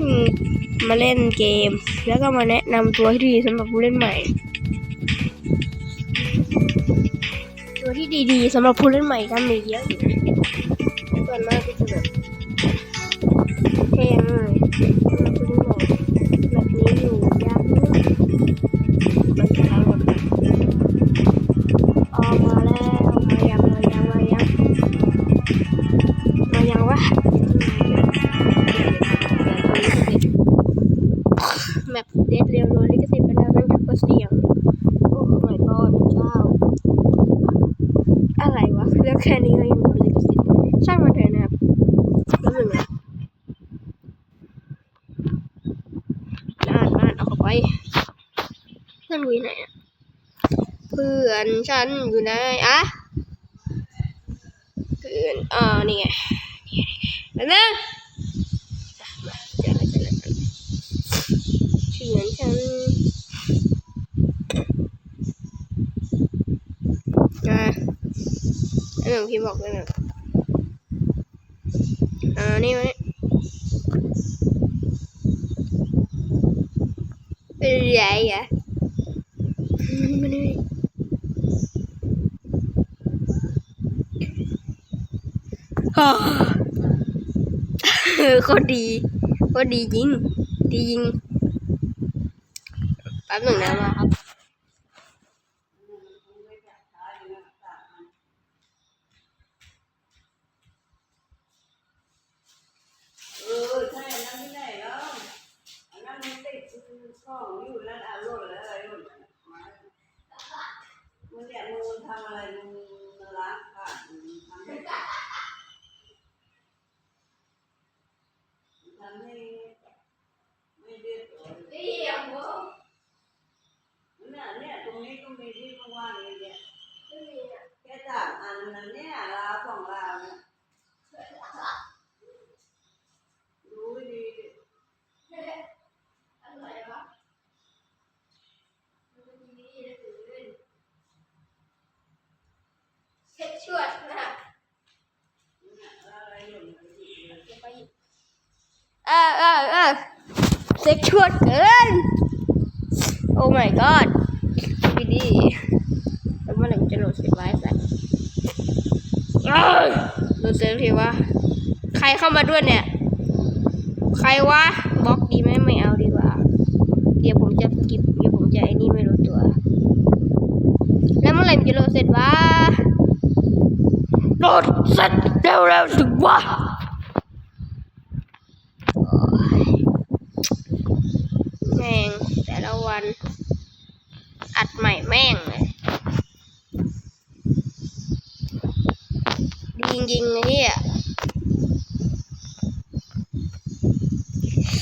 นมาเล่นเกม แล้วก็มาแนะนำตัวที่ดีสำหรับผู้เล่นใหม่ ตัวที่ดีๆสำหรับผู้เล่นใหม่ก็มีเยอะอยู่นะส่วนมากก็จะแบบแพงเลย โอ้ my god เจ้า อะไรวะ เรื่องแค่นี้ก็ยังโดนลิขสิทธิ์ช่างมันเถอะนะครับแล้วหนึ่งนะอ่านอ่านเอาเข้าไปเพื่อนกูอยู่ไหนอะเพื่อนฉันอยู่ไหนอะเพื่อนอ่านี่ไงนี่ไงแล้วนะเจอแล้วเจอแล้วเจอแล้วเพื่อนฉัน อ่า อันหนึ่งพี่บอกเลยนะอ่านี่ไว้เป็นไรอะมันนี่ฮ่าเออโคตรดีโคตรดีจริง ดีจริงแป๊บหนึ่งนะมาครับ ช่องอยู่แล้วเอาโลดแล้วอะไรโลดมามันเนี่ยมึงทำอะไรมึงล้างผ้ามึงทำให้ทำให้ไม่เรียบร้อยเนี่ยเนี่ยตรงนี้ก็มีที่ว่างๆอย่างเงี้ยแค่สามอันนั้นเนี่ยลาวสองลาวเนี่ยรู้ดีดิ เช็ดชวดนะ อะไรอยู่ในที่ เออเออเออเซ็กชวดเกิน โอ้ my god ดีดีแล้วเมื่อไหร่มันจะโหลดเสร็จไว้สัตว์เอ้ยโหลดเสร็จทีวะ ใครเข้ามาด้วยเนี่ย ใครวะบล็อกดีไหมไม่เอาดีกว่า เดี๋ยวผมจะสกิปเดี๋ยวผมจะไอ้นี่ไม่รู้ตัว แล้วเมื่อไหร่มันจะโหลดเสร็จวะโหลดเสร็จเร็วๆสิวะ แม่งแต่ละวัน อัดใหม่แม่งเลยดีจริงไอ้เหี้ย